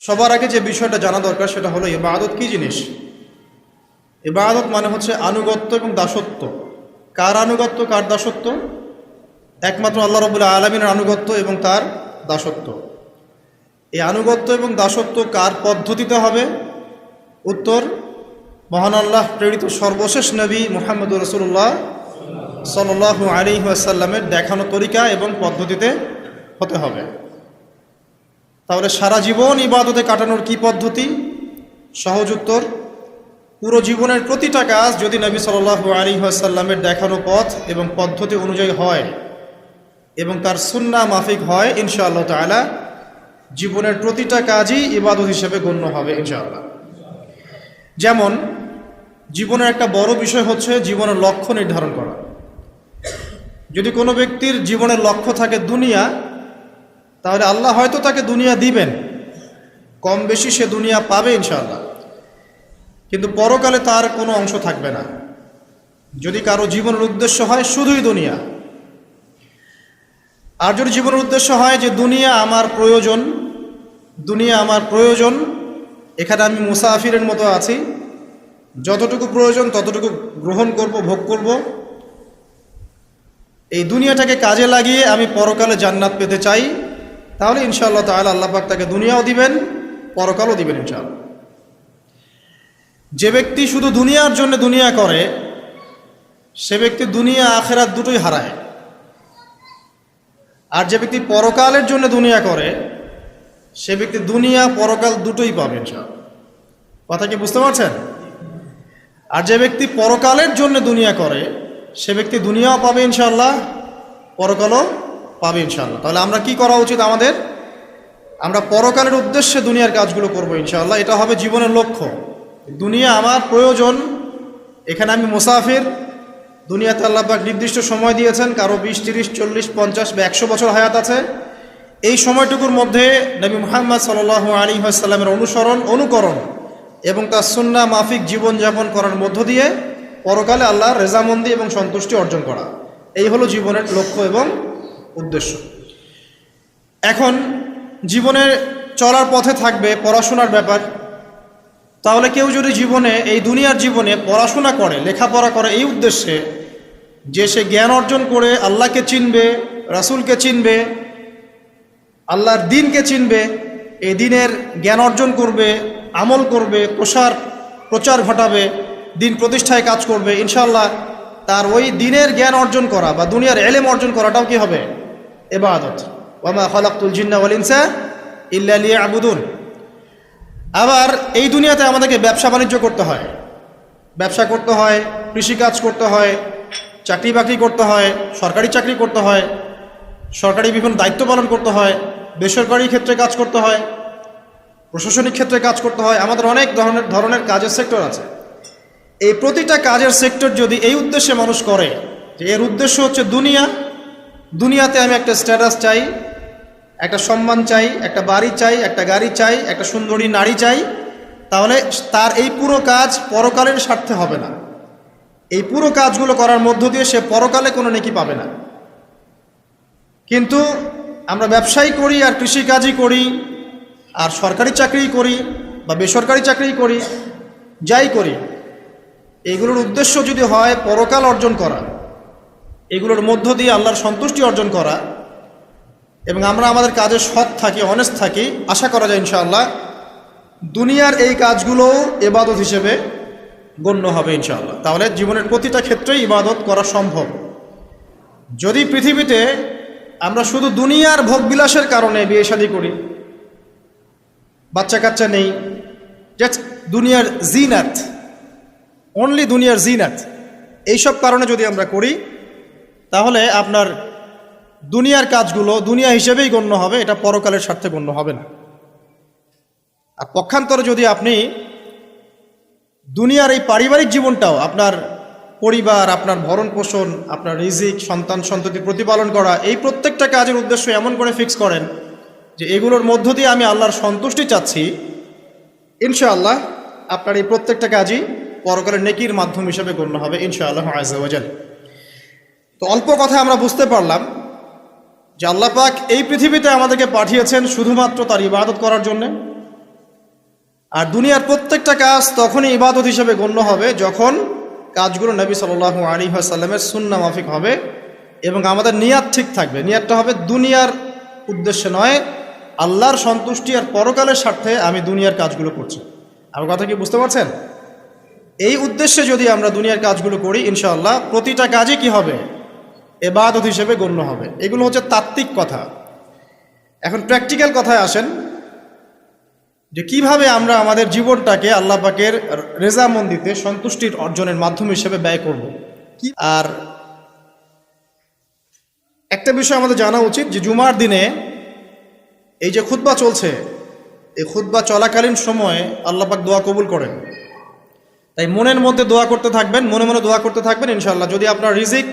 সবার আগে যে বিষয়টা জানা দরকার সেটা হলো ইবাদত কি জিনিস? ইবাদত মানে হচ্ছে আনুগত্য এবং দাসত্ব। কার আনুগত্য, কার দাসত্ব? একমাত্র আল্লাহ রবুল্লা আলমিনের আনুগত্য এবং তার দাসত্ব। এই আনুগত্য এবং দাসত্ব কার পদ্ধতিতে হবে? উত্তর, মহান আল্লাহ প্রেরিত সর্বশেষ নবী মোহাম্মদ রসুল্লাহ সাল্লাহ আলী আসাল্লামের দেখানো তরিকা এবং পদ্ধতিতে হতে হবে। তাহলে সারা জীবন ইবাদতে কাটানোর কি পদ্ধতি? সহজ উত্তর, পুরো জীবনের প্রতিটা কাজ যদি নবী সাল্লাহ আলী আসাল্লামের দেখানো পথ এবং পদ্ধতি অনুযায়ী হয় এবং তার সুন্না মাফিক হয়, ইনশাআল্লাহ তালা জীবনের প্রতিটা কাজই ইবাদত হিসেবে গণ্য হবে, ইনশাআল্লাহ। যেমন, জীবনের একটা বড় বিষয় হচ্ছে জীবনের লক্ষ্য নির্ধারণ করা। যদি কোনো ব্যক্তির জীবনের লক্ষ্য থাকে দুনিয়া তাহলে আল্লাহ হয়তো তাকে দুনিয়া দিবেন। কম বেশি সে দুনিয়া পাবে ইনশাআল্লাহ। কিন্তু পরকালে তার কোনো অংশ থাকবে না। যদি কারও জীবনের উদ্দেশ্য হয় শুধুই দুনিয়া। আর যদি জীবনের উদ্দেশ্য হয় যে দুনিয়া আমার প্রয়োজন, দুনিয়া আমার প্রয়োজন, এখানে আমি মুসাফিরের মতো আছি, যতটুকু প্রয়োজন ততটুকু গ্রহণ করব, ভোগ করব। এই দুনিয়াটাকে কাজে লাগিয়ে আমি পরকালে জান্নাত পেতে চাই। তাহলে ইনশাআল্লাহ তাহলে আল্লাহ পাক তাকে দুনিয়াও দিবেন, পরকালও দিবেন ইনশাআল্লাহ। যে ব্যক্তি শুধু দুনিয়ার জন্য দুনিয়া করে, সে ব্যক্তি দুনিয়া, আখেরাত দুটোই হারায়। আর যে ব্যক্তি পরকালের জন্য দুনিয়া করে, সে ব্যক্তি দুনিয়া, পরকাল দুটোই পাবে কথা কি বুঝতে পারছেন? আর যে ব্যক্তি পরকালের জন্য দুনিয়া করে, সে ব্যক্তি দুনিয়াও পাবে ইনশাল্লাহ পরকালও পাবে ইনশাল্লাহ তাহলে আমরা কি করা উচিত আমাদের? আমরা পরকালের উদ্দেশ্যে দুনিয়ার কাজগুলো করব ইনশাআল্লাহ। এটা হবে জীবনের লক্ষ্য। দুনিয়া আমার প্রয়োজন। এখানে আমি মুসাফির। দুনিয়াতে আল্লাহবাক নির্দিষ্ট সময় দিয়েছেন। কারও বিশ, তিরিশ, চল্লিশ, পঞ্চাশ বা একশো বছর হায়াত আছে। এই সময়টুকুর মধ্যে নবী মোহাম্মদ সাল আলী সাল্লামের অনুসরণ, অনুকরণ এবং তার সুন্না মাফিক জীবনযাপন করার মধ্য দিয়ে পরকালে আল্লাহর রেজামন্দি এবং সন্তুষ্টি অর্জন করা। এই হলো জীবনের লক্ষ্য এবং উদ্দেশ্য। এখন জীবনের চলার পথে থাকবে পড়াশোনার ব্যাপার। তাহলে কেউ যদি জীবনে, এই দুনিয়ার জীবনে পড়াশোনা করে, লেখাপড়া করে এই উদ্দেশ্যে যে সে জ্ঞান অর্জন করে, আল্লাহকে চিনবে, রাসুলকে চিনবে, আল্লাহর দিনকে চিনবে, এই দিনের জ্ঞান অর্জন করবে, আমল করবে, প্রসার, প্রচার ঘটাবে, দিন প্রতিষ্ঠায় কাজ করবে ইনশাল্লাহ তার ওই দিনের জ্ঞান অর্জন করা বা দুনিয়ার এলেম অর্জন করাটাও কি হবে? এবাদত ওয়ামা খলাকুল জিন্না ওয়ালিনসা ইল্লা লিয়া আবুদুন আবার এই দুনিয়াতে আমাদেরকে ব্যবসা বাণিজ্য করতে হয়। ব্যবসা করতে হয়, কৃষিকাজ করতে হয়, চাকরি বাকরি করতে হয়, সরকারি চাকরি করতে হয়, সরকারি বিভিন্ন দায়িত্ব পালন করতে হয়, বেসরকারি ক্ষেত্রে কাজ করতে হয়, প্রশাসনিক ক্ষেত্রে কাজ করতে হয়, আমাদের অনেক ধরনের ধরনের কাজের সেক্টর আছে। এই প্রতিটা কাজের সেক্টর যদি এই উদ্দেশ্যে মানুষ করে, যে এর উদ্দেশ্য হচ্ছে দুনিয়া দুনিয়াতে আমি একটা স্ট্যাটাস চাই, একটা সম্মান চাই, একটা বাড়ি চাই, একটা গাড়ি চাই, একটা সুন্দরী নারী চাই, তাহলে তার এই পুরো কাজ পরকালের স্বার্থে হবে না। এই পুরো কাজগুলো করার মধ্য দিয়ে সে পরকালে কোনো নেকি পাবে না। কিন্তু আমরা ব্যবসায়ী করি আর কৃষিকাজই করি, আর সরকারি চাকরি করি বা বেসরকারি চাকরি করি, যাই করি, এগুলোর উদ্দেশ্য যদি হয় পরকাল অর্জন করা। এগুলোর মধ্য দিয়ে আল্লাহর সন্তুষ্টি অর্জন করা এবং আমরা আমাদের কাজে সৎ থাকি অনেস্ট থাকি, আশা করা যায় ইনশাআল্লাহ, দুনিয়ার এই কাজগুলো এবাদত হিসেবে গণ্য হবে ইনশাআল্লাহ। তাহলে জীবনের প্রতিটা ক্ষেত্রেই ইবাদত করা সম্ভব। যদি পৃথিবীতে আমরা শুধু দুনিয়ার ভোগবিলাসের কারণে বিয়ে শাদী করি বাচ্চা কাচ্চা নেই জাস্ট দুনিয়ার জিনাত অনলি দুনিয়ার জিনাত, এইসব কারণে যদি আমরা করি তাহলে আপনার দুনিয়ার কাজগুলো দুনিয়া হিসেবেই গণ্য হবে, এটা পরকালের স্বার্থে গণ্য হবে না। আর পক্ষান্তরে যদি আপনি দুনিয়ার এই পারিবারিক জীবনটাও আপনার পরিবার, আপনার ভরণ পোষণ আপনার রিজিক, সন্তান সন্ততি প্রতিপালন করা, এই প্রত্যেকটা কাজের উদ্দেশ্য এমন করে ফিক্স করেন যে এগুলোর মধ্য দিয়ে আমি আল্লাহর সন্তুষ্টি চাচ্ছি, ইনশাআল্লাহ আপনার এই প্রত্যেকটা কাজই পরকালের নেকির মাধ্যম হিসেবে গণ্য হবে, ইনশাআল্লাহ আজাল তো অল্প কথা আমরা বুঝতে পারলাম যে আল্লাহ পাক এই পৃথিবীতে আমাদেরকে পাঠিয়েছেন শুধুমাত্র তার ইবাদত করার জন্যে। আর দুনিয়ার প্রত্যেকটা কাজ তখনই ইবাদত হিসেবে গণ্য হবে যখন কাজগুলো নবী সাল্লাল্লাহু আলী আসাল্লামের সুন্না মাফিক হবে এবং আমাদের নিয়াত ঠিক থাকবে। নিয়াতটা হবে দুনিয়ার উদ্দেশ্যে নয়, আল্লাহর সন্তুষ্টি আর পরকালের স্বার্থে আমি দুনিয়ার কাজগুলো করছি। আমার কথা কি বুঝতে পারছেন? এই উদ্দেশ্যে যদি আমরা দুনিয়ার কাজগুলো করি, ইনশাআল্লাহ প্রতিটা কাজই কি হবে? এবাদত হিসেবে গণ্য হবে। এগুলো হচ্ছে তাত্ত্বিক কথা। এখন প্র্যাকটিক্যাল কথায় আসেন যে কীভাবে আমরা আমাদের জীবনটাকে আল্লাহ পাকের রেজামন্দিতে সন্তুষ্টির অর্জনের মাধ্যম হিসেবে ব্যয় করব। কি আর একটা বিষয় আমাদের জানা উচিত যে জুমার দিনে এই যে খুতবা চলছে, এই খুতবা চলাকালীন সময়ে আল্লাহ পাক দোয়া কবুল করেন। তাই মনের মধ্যে দোয়া করতে থাকবেন, মনে মনে দোয়া করতে থাকবেন ইনশাল্লাহ যদি আপনার রিজিক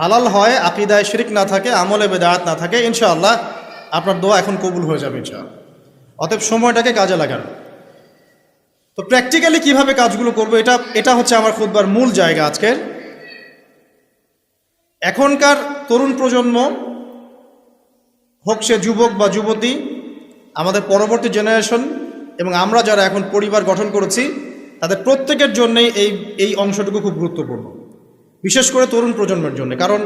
হালাল হয়, আকিদায় শিরিক না থাকে, আমলে বেদায়াত না থাকে, ইনশাআল্লাহ আপনার দোয়া এখন কবুল হয়ে যাবে ইনশাআল্লাহ। অতএব সময়টাকে কাজে লাগান। তো প্র্যাকটিক্যালি কীভাবে কাজগুলো করব, এটা এটা হচ্ছে আমার খুদবার মূল জায়গা আজকের। এখনকার তরুণ প্রজন্ম, হোক সে যুবক বা যুবতী, আমাদের পরবর্তী জেনারেশন এবং আমরা যারা এখন পরিবার গঠন করেছি, তাদের প্রত্যেকের জন্যই এই এই অংশটুকু খুব গুরুত্বপূর্ণ। বিশেষ করে তরুণ প্রজন্মের জন্য। কারণ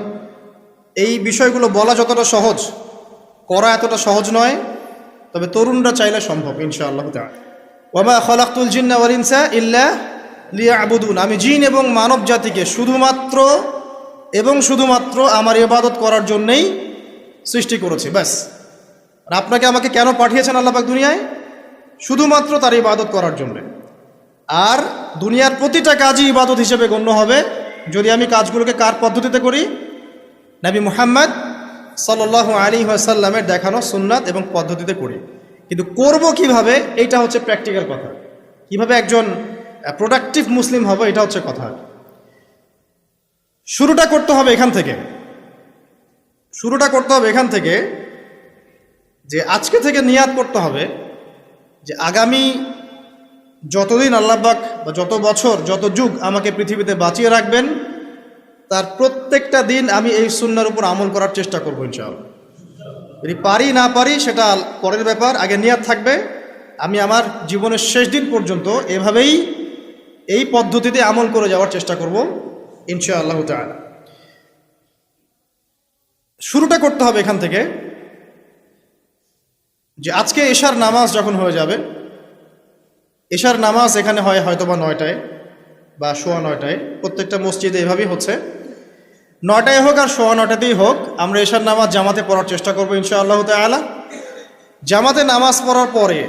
এই বিষয়গুলো বলা যতটা সহজ, করা এতটা সহজ নয়, তবে তরুণরা চাইলে সম্ভব, ইনশাআল্লাহ ওয়ামা খলাক্তুল জিন্না ওয়াল ইনসা ইল্লা লিয়া আবুদুন আমি জিন এবং মানব জাতিকে শুধুমাত্র এবং শুধুমাত্র আমার ইবাদত করার জন্যেই সৃষ্টি করেছি, ব্যাস। আর আপনাকে আমাকে কেন পাঠিয়েছেন আল্লাপাক দুনিয়ায়? শুধুমাত্র তার ইবাদত করার জন্যে। আর দুনিয়ার প্রতিটা কাজই ইবাদত হিসেবে গণ্য হবে। যদি আমি কাজগুলোকে কার পদ্ধতিতে করি? নবী মুহাম্মদ সাল্লাহ আলী সাল্লামের দেখানো সুন্নাত এবং পদ্ধতিতে করি। কিন্তু করব কীভাবে? এটা হচ্ছে প্র্যাকটিক্যাল কথা। কীভাবে একজন প্রোডাক্টিভ মুসলিম হবে এটা হচ্ছে কথা। শুরুটা করতে হবে এখান থেকে। শুরুটা করতে হবে এখান থেকে যে আজকে থেকে নিয়াদ করতে হবে যে আগামী যতদিন আল্লাহবাক বা যত বছর, যত যুগ আমাকে পৃথিবীতে বাঁচিয়ে রাখবেন, তার প্রত্যেকটা দিন আমি এই সুন্নার উপর আমল করার চেষ্টা করব ইনশাআল্লাহ। যদি পারি না পারি, সেটা পরের ব্যাপার, আগে নিয়াদ থাকবে। আমি আমার জীবনের শেষ দিন পর্যন্ত এভাবেই এই পদ্ধতিতে আমল করে যাওয়ার চেষ্টা করব ইনশা আল্লাহ শুরুটা করতে হবে এখান থেকে যে আজকে এশার নামাজ যখন হয়ে যাবে এশার নামাজ এখানে হয় হয়তো বা নয়টায় বা সোয়া নয়টায়। প্রত্যেকটা মসজিদে এভাবেই হচ্ছে। নয়টায় হোক আর সোয়া নয়টাতেই হোক, আমরা এশার নামাজ জামাতে পড়ার চেষ্টা করব ইনশা আল্লাহ তালা জামাতে নামাজ পড়ার পরে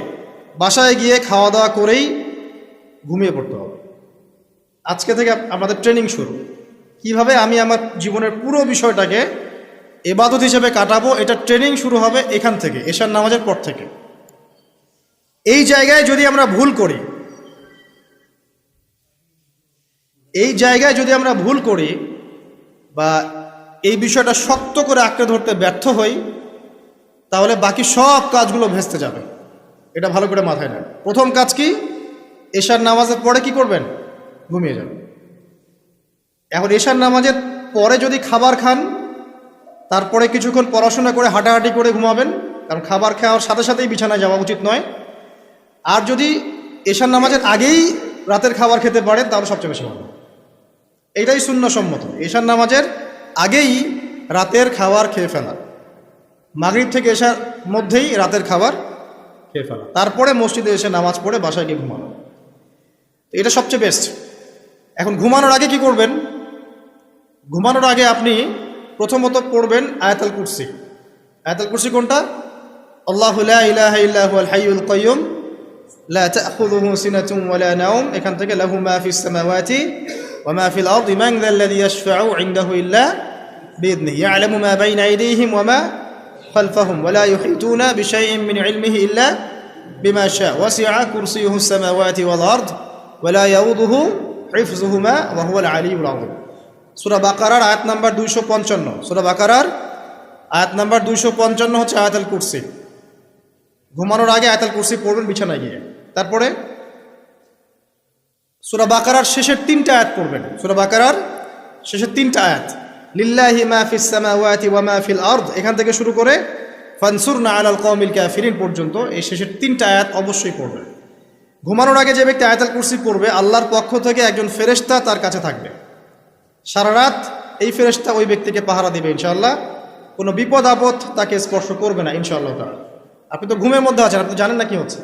বাসায় গিয়ে খাওয়া দাওয়া করেই ঘুমিয়ে পড়তে হবে। আজকে থেকে আমাদের ট্রেনিং শুরু। কীভাবে আমি আমার জীবনের পুরো বিষয়টাকে এবাদত হিসেবে কাটাবো, এটা ট্রেনিং শুরু হবে এখান থেকে, এশার নামাজের পর থেকে। এই জায়গায় যদি আমরা ভুল করি, এই জায়গায় যদি আমরা ভুল করি বা এই বিষয়টা শক্ত করে আঁকড়ে ধরতে ব্যর্থ হই, তাহলে বাকি সব কাজগুলো ভেস্তে যাবে। এটা ভালো করে মাথায় নেন। প্রথম কাজ কি? এশার নামাজের পরে কি করবেন? ঘুমিয়ে যাবেন এখন এশার নামাজের পরে যদি খাবার খান, তারপরে কিছুক্ষণ পড়াশোনা করে হাঁটাহাঁটি করে ঘুমাবেন, কারণ খাবার খাওয়ার সাথে সাথেই বিছানায় যাওয়া উচিত নয়। আর যদি এশার নামাজের আগেই রাতের খাবার খেতে পারেন, তাহলে সবচেয়ে বেশি ভালো। এটাই শূন্য সম্মত এশার নামাজের আগেই রাতের খাবার খেয়ে ফেলা। মাগরিব থেকে এসার মধ্যেই রাতের খাবার খেয়ে ফেলা। তারপরে মসজিদে এসে নামাজ পড়ে বাসায় গিয়ে ঘুমানো। এটা সবচেয়ে বেস্ট এখন ঘুমানোর আগে কি করবেন? ঘুমানোর আগে আপনি প্রথমত পড়বেন আয়াতাল কুরসি। আয়াতাল কুরসি কোনটা? আল্লাহ ইলাহা ইল্লাহু আল হাইয়ুল لا تأخذه سنة ولا نوم. إيه، إذا كانت له ما في السماوات وما في الأرض من ذا الذي يشفع عنده إلا بإذنه؟ يعلم ما بين أيديهم وما خلفهم ولا يحيطون بشيء من علمه إلا بما شاء. وسع كرسيه السماوات والأرض ولا يؤوده حفظهما وهو العلي العظيم. سورة بقرة آية نمبر 255. سورة بقرة آية نمبر 255 هو آية الكرسي ঘুমানোর আগে আয়তাল কুরসি পড়বেন, বিছানায় গিয়ে। তারপরে সুরা বাকারার শেষের তিনটা আয়াত পড়বেন। সুরা বাকারার শেষের তিনটা আয়াত। লিল্লাহি মা ফিস সামাওয়াতি ওয়া মা ফিল আরদ। এখান থেকে শুরু করে ফানসুর ফানসুরনা আলাল কওমিল কাফিরিন পর্যন্ত এই শেষের তিনটা আয়াত অবশ্যই পড়বে ঘুমানোর আগে যে ব্যক্তি আয়াতাল কুরসি পড়বে, আল্লাহর পক্ষ থেকে একজন ফেরেশতা তার কাছে থাকবে। সারা রাত এই ফেরেশতা ওই ব্যক্তিকে পাহারা দিবে, ইনশাআল্লাহ। কোনো বিপদ আপদ তাকে স্পর্শ করবে না, ইনশাআল্লাহ তাআলা। আপনি তো ঘুমের মধ্যে আছেন, আপনি জানেন না কি হচ্ছে।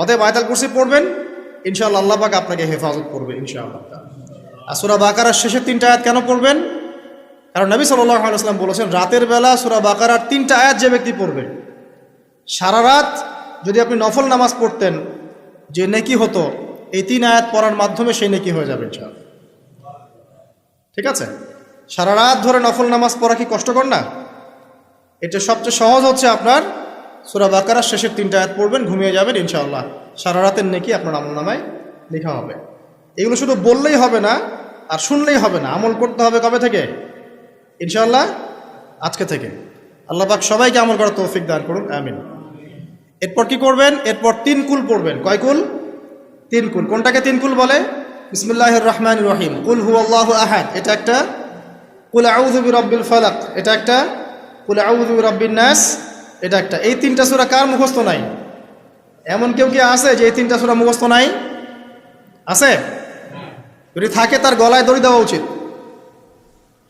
অতএব আয়াতাল কুরসি পড়বেন, ইনশাআল্লাহ আল্লাহ পাক আপনাকে হেফাজত করবে, ইনশাআল্লাহ। আর সূরা বাকারার শেষের তিনটা আয়াত কেন পড়বেন? কারণ নবী সাল্লাল্লাহু আলাইহি ওয়াসাল্লাম বলেছেন, রাতের বেলা সূরা বাকারার তিনটা আয়াত যে ব্যক্তি পড়বে, সারা রাত যদি আপনি নফল নামাজ পড়তেন, যে নেকি হতো, এই তিন আয়াত পড়ার মাধ্যমে সেই নেকি হয়ে যাবে, ইনশাআল্লাহ। ঠিক আছে? সারা রাত ধরে নফল নামাজ পড়া কি কষ্টকর না? এটা সবচেয়ে সহজ হচ্ছে আপনার সুরা বাকারার শেষের তিনটা আয়াত পড়বেন, ঘুমিয়ে যাবেন ইনশাআল্লাহ। সারা রাতের নেকি আপনার আমল নামায় লেখা হবে। এগুলো শুধু বললেই হবে না, আর শুনলেই হবে না। আমল করতে হবে কবে থেকে? ইনশাআল্লাহ, আজকে থেকে। আল্লাহ পাক সবাইকে আমল করার তৌফিক দান করুন, আমিন। এরপর কি করবেন? এরপর তিন কুল পড়বেন। কয় কুল? তিন কুল। কোনটাকে তিন কুল বলে? বিসমিল্লাহ রহমান রহিম। কুল হু আল্লাহ আহাদ। এটা একটা? কুল আউযু রব্বিল ফালাক। এটা একটা? কুল আউযু রব্বিন নাস। এটা একটা। এই তিনটা সূরা কার মুখস্থ নাই? এমন কেউ কি আছে যে এই তিনটা সূরা মুখস্থ নাই? আছে? যদি থাকে তার গলায় দড়ি দেওয়া উচিত।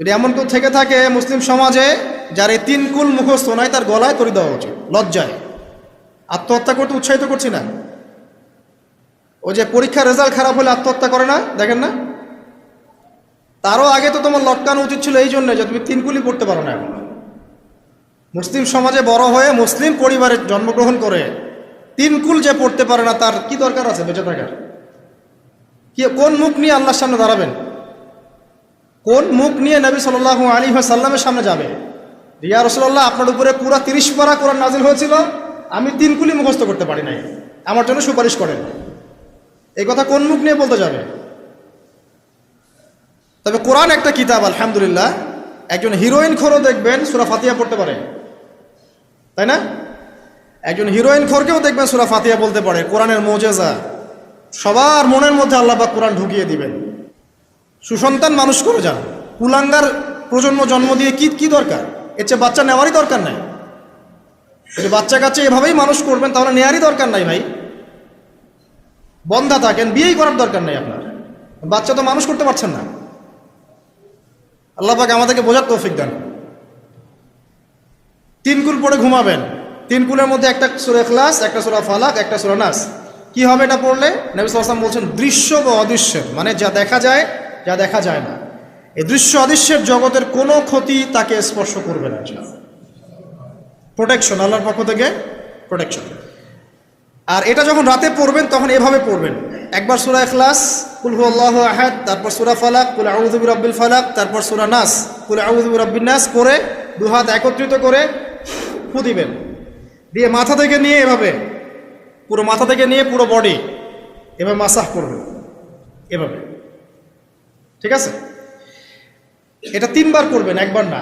যদি এমন কেউ থেকে থাকে মুসলিম সমাজে যার এই তিন কুল মুখস্থ নাই, তার গলায় দড়ি দেওয়া উচিত, লজ্জায়। আত্মহত্যা করতে উৎসাহিত করছি না। ও যে পরীক্ষার রেজাল্ট খারাপ হলে আত্মহত্যা করে না? দেখেন না? তারও আগে তো তোমার লটকানো উচিত ছিল এই জন্য যে তুমি তিনকুলি পড়তে পারো না এখন। মুসলিম সমাজে বড় হয়ে মুসলিম পরিবারে জন্মগ্রহণ করে, তিন কুল যে পড়তে পারে না তার কি দরকার আছে বেঁচে থাকার? কি, কোন মুখ নিয়ে আল্লাহর সামনে দাঁড়াবেন? কোন মুখ নিয়ে নবী সাল্লাহ আলী সাল্লামের সামনে যাবে? রিয়া রসল্লাহ আপনার উপরে পুরা তিরিশ পারা কোরআন নাজিল হয়েছিল, আমি তিন কুলি মুখস্থ করতে পারি নাই। আমার জন্য সুপারিশ করেন। এই কথা কোন মুখ নিয়ে বলতে যাবে? তবে কোরআন একটা কিতাব, আলহামদুলিল্লাহ, একজন হিরোইন খোরও দেখবেন, সুরা ফাতিয়া পড়তে পারে। তাই না? একজন হিরোইন খোরকেও দেখবেন সুরা ফাতিয়া বলতে পারে, কোরআনের মোজেজা। সবার মনের মধ্যে আল্লাহবাক কোরআন ঢুকিয়ে দিবেন। সুসন্তান মানুষ করে যান। কুলাঙ্গার প্রজন্ম জন্ম দিয়ে কি কি দরকার? এর চেয়ে বাচ্চা নেওয়ারই দরকার নাই। বাচ্চা কাচ্চা এভাবেই মানুষ করবেন, তাহলে নেয়ারই দরকার নাই ভাই। বন্ধা থাকেন, বিয়েই করার দরকার নেই আপনার। বাচ্চা তো মানুষ করতে পারছেন না। আল্লাহ পাক আমাদেরকে বোঝার তৌফিক দেন। তিন কুল পড়ে ঘুমাবেন। তিন কুলের মধ্যে একটা সুরা ক্লাস একটা সুরা ফালাক, একটা সুরা নাস। কি হবে এটা পড়লে? নবী সাল্লাম বলছেন, দৃশ্য বা অদৃশ্যের মানে যা দেখা যায়, যা দেখা যায় না। এই দৃশ্য অদৃশ্যের জগতের কোনো ক্ষতি তাকে স্পর্শ করবে না প্রোটেকশন আল্লাহর পক্ষ থেকে প্রোটেকশন আর এটা যখন রাতে পড়বেন, তখন এভাবে পড়বেন। একবার সুরা এখলাস কুল আল্লাহ আহাদ, তারপর সুরা ফালাক, কুল আউযুবি রব্বিল ফালাক, তারপর সুরা নাস, কুল আউযুবি রব্বিন নাস করে দু হাত একত্রিত করে ফু দিবেন। দিয়ে মাথা থেকে নিয়ে এভাবে, পুরো মাথা থেকে নিয়ে পুরো বডি এভাবে মাসাহ করবেন, এভাবে। ঠিক আছে? এটা তিনবার করবেন, একবার না।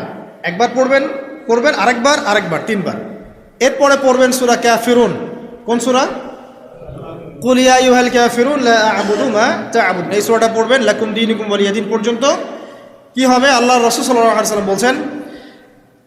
একবার পড়বেন, করবেন, আরেকবার আরেকবার, তিনবার। এরপরে পড়বেন সুরা ক্যাফিরুন কোন সুরা? কুলিয়া ইউহাল ক্যাফিরুন লা আ'বুদু মা তা'বুদুন। এই সূরাটা পড়বেন, লাকুম দীনুকুম ওয়ালিয়াদিন পর্যন্ত। কি হবে? আল্লাহ রসুল সাল্লাম বলছেন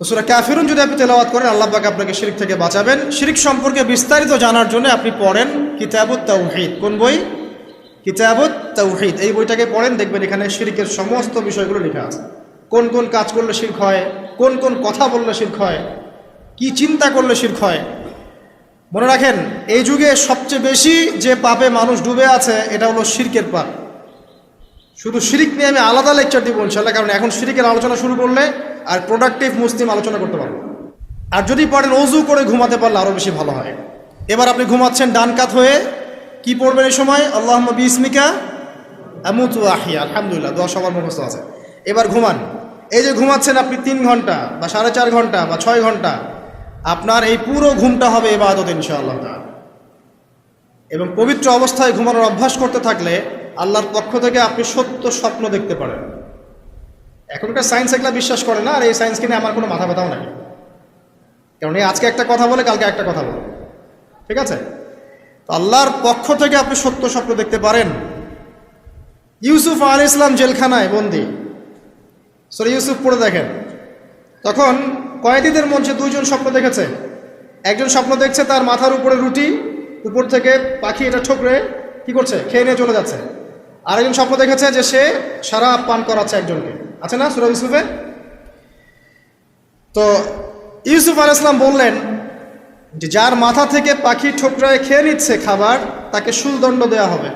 তো সুরা ক্যাফিরুন যদি আপনি তেলাওয়াত করেন, আল্লাহ আপনাকে শিরিক থেকে বাঁচাবেন। শিরিক সম্পর্কে বিস্তারিত জানার জন্য আপনি পড়েন কিতাবুত তাওহিদ। কোন বই? কিতাবুত তাওহিদ। এই বইটাকে পড়েন, দেখবেন এখানে শিরিকের সমস্ত বিষয়গুলো লেখা আছে। কোন কোন কাজ করলে শির্ক হয়, কোন কোন কথা বললে শির্ক হয়, কি চিন্তা করলে শির্ক হয়। মনে রাখেন, এই যুগে সবচেয়ে বেশি যে পাপে মানুষ ডুবে আছে, এটা হলো শিরকের পাপ। শুধু শিরিক নিয়ে আমি আলাদা লেকচার দিব ইনশাল্লাহ কারণ এখন শিরিকের আলোচনা শুরু করলে আর প্রোডাক্টিভ মুসলিম আলোচনা করতে পারব। আর যদি পারেন অজু করে ঘুমাতে পারলে আরও বেশি ভালো হয়। এবার আপনি ঘুমাচ্ছেন ডান কাত হয়ে, কি পড়বেন এই সময়? আল্লাহ বিসমিকা আমুতু আহিয়া আলহামদুলিল্লাহ, দোয়া সবার মুখস্থ আছে। এবার ঘুমান। এই যে ঘুমাচ্ছেন আপনি তিন ঘণ্টা বা সাড়ে চার ঘণ্টা বা ছয় ঘণ্টা, আপনার এই পুরো ঘুমটা হবে এবাদত ইনশাআল্লাহ। এবং পবিত্র অবস্থায় ঘুমানোর অভ্যাস করতে থাকলে আল্লাহর পক্ষ থেকে আপনি সত্য স্বপ্ন দেখতে পারেন। এখনকার সায়েন্স এগুলা বিশ্বাস করে না, আর এই সায়েন্সকে নিয়ে আমার কোনো মাথা ব্যথাও নাই। কারণ এই আজকে একটা কথা বলে, কালকে একটা কথা বলে। ঠিক আছে? তো আল্লাহর পক্ষ থেকে আপনি সত্য স্বপ্ন দেখতে পারেন। ইউসুফ আলী ইসলাম জেলখানায় বন্দি। সরি ইউসুফ পড়ে দেখেন। তখন কয়েদিদের মঞ্চে দুইজন স্বপ্ন দেখেছে। একজন স্বপ্ন দেখছে তার মাথার উপরে রুটি, উপর থেকে পাখি এটা ঠোকরে কি করছে? খেয়ে নিয়ে চলে যাচ্ছে। আরেকজন স্বপ্ন দেখেছে যে সে সারা পান করাচ্ছে একজনকে। আছে না, সুরা ইউসুফে? তো ইউসুফ আল ইসলাম বললেন যে যার মাথা থেকে পাখি ঠোকরায় খেয়ে নিচ্ছে খাবার, তাকে শুলদণ্ড দেওয়া হবে।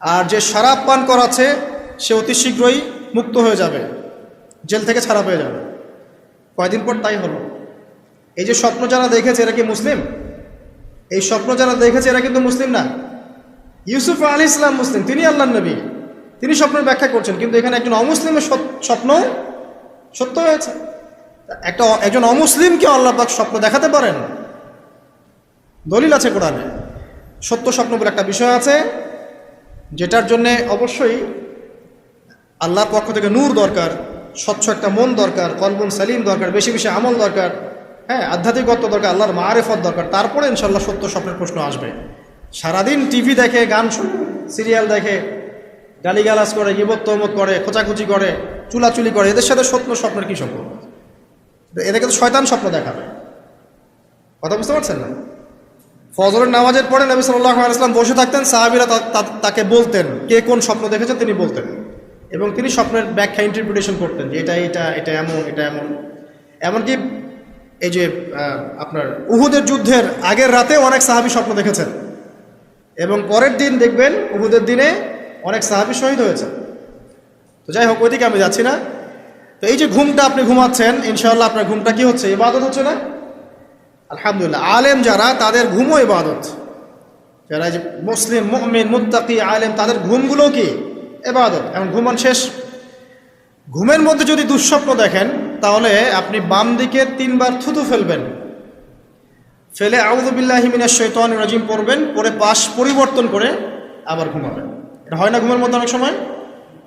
আর যে শারাপ পান করাচ্ছে, সে অতি শীঘ্রই মুক্ত হয়ে যাবে, জেল থেকে ছাড়া পেয়ে যাবে। কয়দিন পর তাই হলো। এই যে স্বপ্ন যারা দেখেছে, এরা কি মুসলিম? এই স্বপ্ন যারা দেখেছে, এরা কিন্তু মুসলিম না। ইউসুফ আলী ইসলাম মুসলিম, তিনি আল্লাহ নবী। তিনি স্বপ্নের ব্যাখ্যা করছেন, কিন্তু এখানে একজন অমুসলিমের স্বপ্ন সত্য হয়েছে। একটা একজন অমুসলিমকে আল্লাহ পাক স্বপ্ন দেখাতে পারেন? দলিল আছে কোরআনে। সত্য স্বপ্ন বলে একটা বিষয় আছে, যেটার জন্যে অবশ্যই আল্লাহর পক্ষ থেকে নূর দরকার, স্বচ্ছ একটা মন দরকার কলবুন সালিম দরকার, বেশি বেশি আমল দরকার হ্যাঁ আধ্যাত্মিকত্ব দরকার, আল্লাহর মারেফত দরকার। তারপরে ইনশাল্লাহ সত্য স্বপ্নের প্রশ্ন আসবে। সারাদিন টিভি দেখে, গান সিরিয়াল দেখে গালিগালাজ করে, গিবত তহমত করে, খোঁচাখুচি করে, চুলাচুলি করে, এদের সাথে সত্য স্বপ্নের কী সম্পর্ক? এদেরকে তো শয়তান স্বপ্ন দেখাবে। কথা বুঝতে পারছেন না? ফজরের নামাজের পরে নবী সাল্লাহ বসে থাকতেন, সাহাবিরা তাকে বলতেন, কে কোন স্বপ্ন দেখেছেন তিনি বলতেন। এবং তিনি স্বপ্নের ব্যাখ্যা ইন্টারপ্রিটেশন করতেন যে এটা এটা এটা এমন এটা এমন। এমনকি এই যে আপনার উহুদের যুদ্ধের আগের রাতে অনেক সাহাবি স্বপ্ন দেখেছেন। এবং পরের দিন দেখবেন উহুদের দিনে অনেক সাহাবি শহীদ হয়েছে। তো যাই হোক, ওইদিকে আমি যাচ্ছি না। তো এই যে ঘুমটা আপনি ঘুমাচ্ছেন ইনশাল্লাহ আপনার ঘুমটা কি হচ্ছে? ইবাদত হচ্ছে না? আলহামদুলিল্লাহ। আলেম যারা, তাদের ঘুমও ইবাদত। যারা যে মুসলিম, মুমিন, মুত্তাকি, আলেম, তাদের ঘুমগুলো কি? এবাদত এখন ঘুমান শেষ। ঘুমের মধ্যে যদি দুঃস্বপ্ন দেখেন, তাহলে আপনি বাম দিকে তিনবার থুতু ফেলবেন। ফেলে আউদুবিল্লাহ হিমিনের শৈতান রাজিম পড়বেন পরে পাশ পরিবর্তন করে আবার ঘুমাবেন। এটা হয় না ঘুমের মধ্যে অনেক সময়?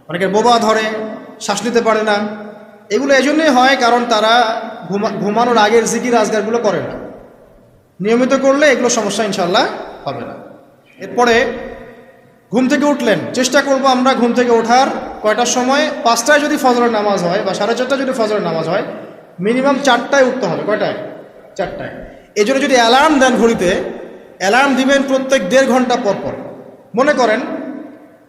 অনেকের বোবা ধরে, শ্বাস নিতে পারে না। এগুলো এই জন্যই হয় কারণ তারা ঘুমা, ঘুমানোর আগের জিকির, আজগারগুলো করে না। নিয়মিত করলে এগুলো সমস্যা ইনশাল্লাহ হবে না। এরপরে, ঘুম থেকে উঠলেন। চেষ্টা করব আমরা ঘুম থেকে ওঠার কয়টার সময়? পাঁচটায় যদি ফজরের নামাজ হয় বা সাড়ে চারটায় যদি ফজরের নামাজ হয়, মিনিমাম চারটায় উঠতে হবে। কয়টায়? চারটায়। এই জন্য যদি অ্যালার্ম দেন ঘড়িতে, অ্যালার্ম দিবেন প্রত্যেক দেড় ঘণ্টা পর পর। মনে করেন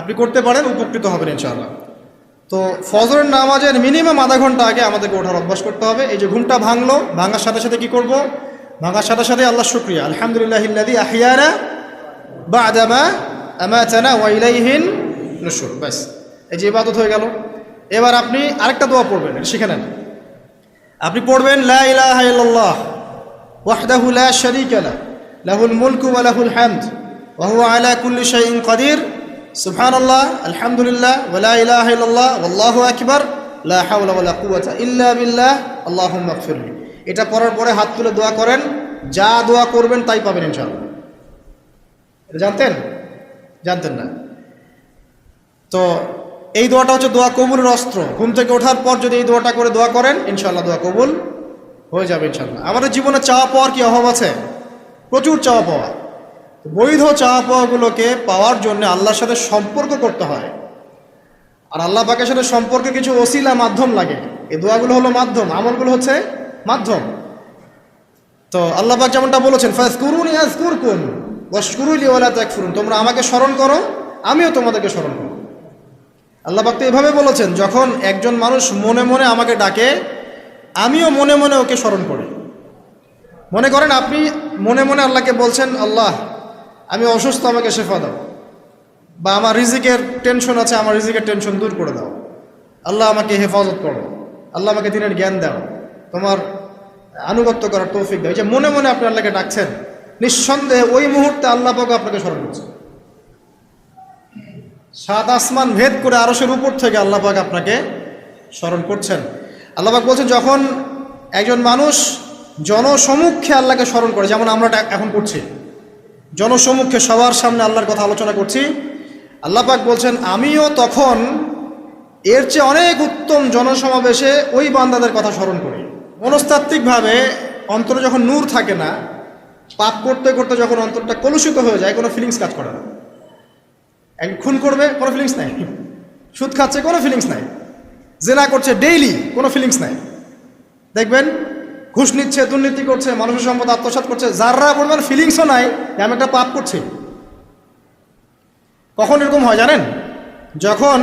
আপনি করতে পারেন, উপকৃত হবেন ইনশাআল্লাহ। তো ফজরের নামাজের মিনিমাম আধা ঘণ্টা আগে আমাদেরকে ওঠার অভ্যাস করতে হবে। এই যে ঘুমটা ভাঙলো, ভাঙার সাথে সাথে কি করব? ভাঙার সাথে সাথে আল্লাহ শুক্রিয়া। আলহামদুলিল্লাহ ইল্লাদি আহিয়ানা বা আদামা আমাচানা ওয়াইলাইহিন নসুর ব্যাস, এই যে ইবাদত হয়ে গেল। এবার আপনি আরেকটা দোয়া পড়বেন শিখে নেন। আপনি পড়বেন, লা ইলাহা ইল্লাল্লাহ, ওয়াহদাহু লা শারীকা লা লাহুল মুলকু ওয়া লাহুল হামদ, ওয়া হুয়া আলা কুল্লি শাইইন কাদির। সুবহানাল্লাহ, আলহামদুলিল্লাহ, ওয়া লা ইলাহা ইল্লাল্লাহ, ওয়াল্লাহু আকবার ইগফিরলি এটা পড়ার পরে হাত তুলে দোয়া করেন, যা দোয়া করবেন তাই পাবেন ইনশাআল্লাহ। এটা জানতেন? জানতেন না। তো এই দোয়াটা হচ্ছে দোয়া কবুলের অস্ত্র। ঘুম থেকে ওঠার পর যদি এই দোয়াটা করে দোয়া করেন ইনশাল্লাহ দোয়া কবুল হয়ে যাবে ইনশাল্লাহ আমাদের জীবনে চাওয়া পাওয়ার কি অভাব আছে? প্রচুর চাওয়া পাওয়া। বৈধ চাওয়া পাওয়াগুলোকে পাওয়ার জন্য আল্লাহর সাথে সম্পর্ক করতে হয়। আর আল্লাহ পাকের সাথে সম্পর্কে কিছু ওসিলা মাধ্যম লাগে। এই দোয়াগুলো হলো মাধ্যম, আমলগুলো হচ্ছে মাধ্যম। তো আল্লাহ পাক যেমনটা বলেছেন ফাজকুরুনি আজকুরকুম ওয়াশকুরুলি ওয়ালা তাকফুরুন। তোমরা আমাকে স্মরণ করো, আমিও তোমাদেরকে স্মরণ করব আল্লাহ পাক তো এভাবে বলেছেন, যখন একজন মানুষ মনে মনে আমাকে ডাকে, আমিও মনে মনে ওকে স্মরণ করি। মনে করেন আপনি মনে মনে আল্লাহকে বলছেন, আল্লাহ আমি অসুস্থ, আমাকে শেফা দাও। বা আমার রিজিকের টেনশন আছে, আমার রিজিকের টেনশন দূর করে দাও। আল্লাহ আমাকে হেফাজত করো। আল্লাহ আমাকে দিনের জ্ঞান দাও। তোমার আনুগত্য করার তৌফিক দাও। যে মনে মনে আপনি আল্লাহকে ডাকছেন, নিঃসন্দেহে ওই মুহূর্তে আল্লাহ পাক আপনাকে স্মরণ করছে। সাত আসমান ভেদ করে আরশের উপর থেকে আল্লাহ পাক আপনাকে স্মরণ করছেন। আল্লাহ পাক বলছেন, যখন একজন মানুষ জনসমুখে আল্লাহকে স্মরণ করে, যেমন আমরা এখন করছি জনসমুখে সবার সামনে আল্লাহর কথা আলোচনা করছি। আল্লাহ পাক বলছেন, আমিও তখন এর চেয়ে অনেক উত্তম জনসমাবেশে ওই বান্দাদের কথা স্মরণ করি। মনস্তাত্ত্বিকভাবে অন্তরে যখন নূর থাকে না, পাপ করতে করতে যখন অন্তরটা কলুষিত হয়ে যায়, কোনো ফিলিংস কাজ করে না। এক খুন করবে, কোনো ফিলিংস নাই। সুদ খাচ্ছে, কোনো ফিলিংস নাই। জেনা করছে ডেইলি কোনো ফিলিংস নাই। দেখবেন ঘুষ নিচ্ছে, দুর্নীতি করছে, মানুষের সম্পদ আত্মসাৎ করছে, যাররা পরিমাণ ফিলিংসও নাই, যে আমি একটা পাপ করছি। কখন এরকম হয় জানেন? যখন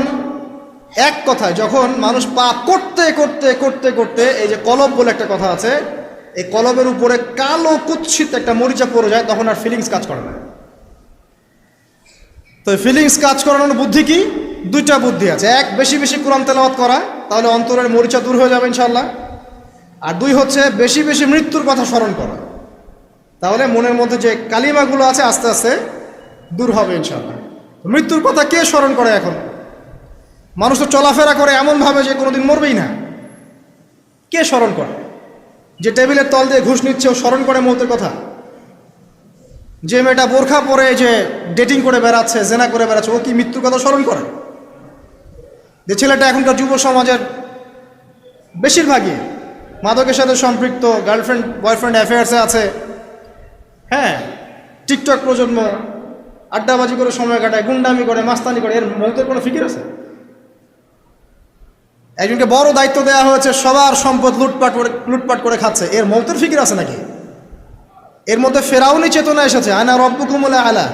এক কথায়, যখন মানুষ পাপ করতে করতে করতে করতে, এই যে কলব বলে একটা কথা আছে, এই কলবের উপরে কালো কুৎসিত একটা মরিচা পড়ে যায়, তখন আর ফিলিংস কাজ করে না। তো ফিলিংস কাজ করানোর বুদ্ধি কি? দুইটা বুদ্ধি আছে। এক, বেশি বেশি কোরআন তেলাওয়াত করা, তাহলে অন্তরের মরিচা দূর হয়ে যাবে ইনশাল্লাহ আর দুই হচ্ছে বেশি বেশি মৃত্যুর কথা স্মরণ করা। তাহলে মনের মধ্যে যে কালিমাগুলো আছে আস্তে আস্তে দূর হবে ইনশাল্লাহ মৃত্যুর কথা কে স্মরণ করে এখন? মানুষ তো চলাফেরা করে এমনভাবে যে কোনোদিন মরবেই না। কে স্মরণ করে? যে টেবিলের তল দিয়ে ঘুষ নিচ্ছে ও স্মরণ করে মৌতের কথা? যে মেয়েটা বোরখা পরে যে ডেটিং করে বেড়াচ্ছে, জেনা করে বেড়াচ্ছে, ও কি মৃত্যুর কথা স্মরণ করে? যে ছেলেটা এখনকার যুব সমাজের বেশিরভাগই মাদকের সাথে সম্পৃক্ত গার্লফ্রেন্ড, বয়ফ্রেন্ড অ্যাফেয়ার্সে আছে। হ্যাঁ টিকটক প্রজন্ম আড্ডাবাজি করে সময় কাটায়, গুন্ডামি করে, মাস্তানি করে, এর মৌতের কোনো ফিকির আছে? একজনকে বড় দায়িত্ব দেওয়া হয়েছে, সবার সম্পদ লুটপাট করে লুটপাট করে খাচ্ছে। এর মৌতের ফিকির আছে নাকি? এর মধ্যে ফেরাউনি চেতনা এসেছে আয়না রব্বুকুমুলা আলা।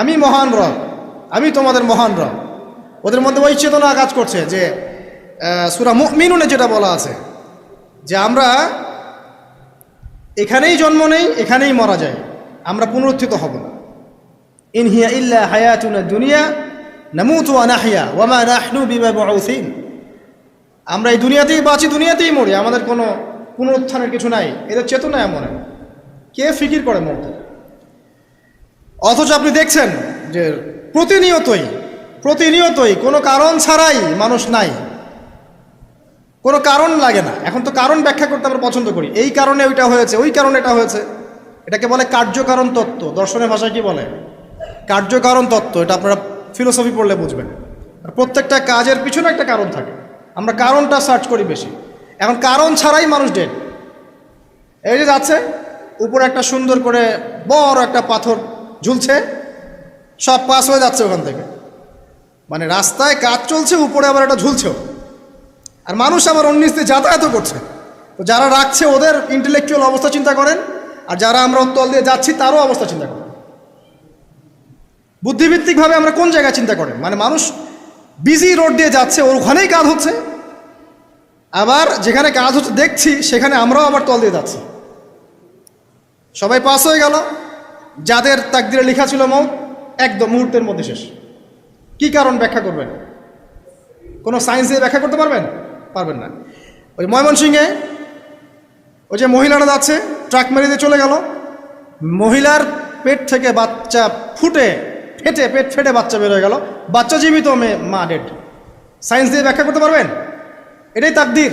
আমি মহান রব, আমি তোমাদের মহান রব। ওদের মধ্যে ওই চেতনা কাজ করছে যে সুরা মিনুনে যেটা বলা আছে আমরা এখানেই জন্ম নেই, এখানেই মারা যায়। আমরা পুনরুত্থিত হব ইনহিয়া ইল্লা হায়াতুনা দুনিয়া, নামুতু আনাহিয়া ওয়ামা নাহনু বিমা বুউসিন আমরা এই দুনিয়াতেই বাঁচি, দুনিয়াতেই মরি, আমাদের কোনো পুনরুত্থানের কিছু নাই। এদের চেতনা এমন। কে ফিকির করে মরতে? অথচ আপনি দেখছেন যে প্রতিনিয়তই প্রতিনিয়তই কোনো কারণ ছাড়াই মানুষ নাই। কোনো কারণ লাগে না। এখন তো কারণ ব্যাখ্যা করতে আমরা পছন্দ করি। এই কারণে ওইটা হয়েছে, ওই কারণে এটা হয়েছে। এটাকে বলে কার্যকারণ তত্ত্ব। দর্শনের ভাষায় কি বলে? কার্যকারণ তত্ত্ব, এটা আপনারা ফিলোসফি পড়লে বুঝবেন। আর প্রত্যেকটা কাজের পিছনে একটা কারণ থাকে। আমরা কারণটা সার্চ করি বেশি। এখন কারণ ছাড়াই মানুষ ডেড এই যে যাচ্ছে, উপরে একটা সুন্দর করে বড় একটা পাথর ঝুলছে, সব পাস হয়ে যাচ্ছে ওখান থেকে। মানে রাস্তায় কাজ চলছে, উপরে আবার একটা ঝুলছেও। আর মানুষ আবার অন্যিস দিয়ে যাতায়াতও করছে। তো যারা রাখছে ওদের ইন্টেলেকচুয়াল অবস্থা চিন্তা করেন, আর যারা আমরা তল দিয়ে যাচ্ছি তারও অবস্থা চিন্তা করেন। বুদ্ধিভিত্তিকভাবে আমরা কোন জায়গায় চিন্তা করেন? মানে মানুষ বিজি রোড দিয়ে যাচ্ছে ওর ওখানেই কাজ হচ্ছে। আবার যেখানে কাজ হচ্ছে দেখছি, সেখানে আমরাও আবার তল দিয়ে যাচ্ছি। সবাই পাস হয়ে গেল। যাদের তাকদিরে লেখা ছিল মৌ একদম মুহূর্তের মধ্যে শেষ। কি কারণ ব্যাখ্যা করবেন? কোনো সায়েন্স দিয়ে ব্যাখ্যা করতে পারবেন? পারবেন না। ওই ময়মনসিংহে ওই যে মহিলারা যাচ্ছে, ট্রাক মেরে দিয়ে চলে গেল। মহিলার পেট থেকে বাচ্চা ফুটে, ফেটে, পেট ফেটে বাচ্চা বের হয়ে গেল। বাচ্চা জীবিত মেয়ে মা ডেড সায়েন্স দিয়ে ব্যাখ্যা করতে পারবেন? এটাই তাকদির।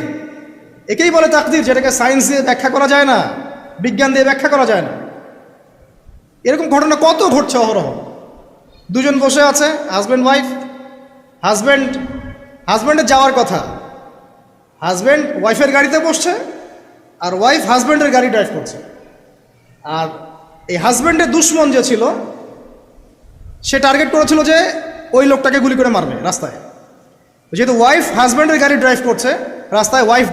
একেই বলে তাকদির, যেটাকে সায়েন্স দিয়ে ব্যাখ্যা করা যায় না, বিজ্ঞান দিয়ে ব্যাখ্যা করা যায় না। এরকম ঘটনা কত ঘটছে অহরহ? দুজন বসে আছে হাজব্যান্ড ওয়াইফ হাজব্যান্ড হাজব্যান্ডের যাওয়ার কথা। হাজব্যান্ড ওয়াইফের গাড়িতে বসছে আর ওয়াইফ হাজব্যান্ডের গাড়ি ড্রাইভ করছে। আর এই হাজব্যান্ডের দুশ্মন যে ছিল, সে টার্গেট করেছিল যে ওই লোকটাকে গুলি করে মারবে রাস্তায়। যেহেতু ওয়াইফ হাজব্যান্ডের গাড়ি ড্রাইভ করছে, রাস্তায় ওয়াইফ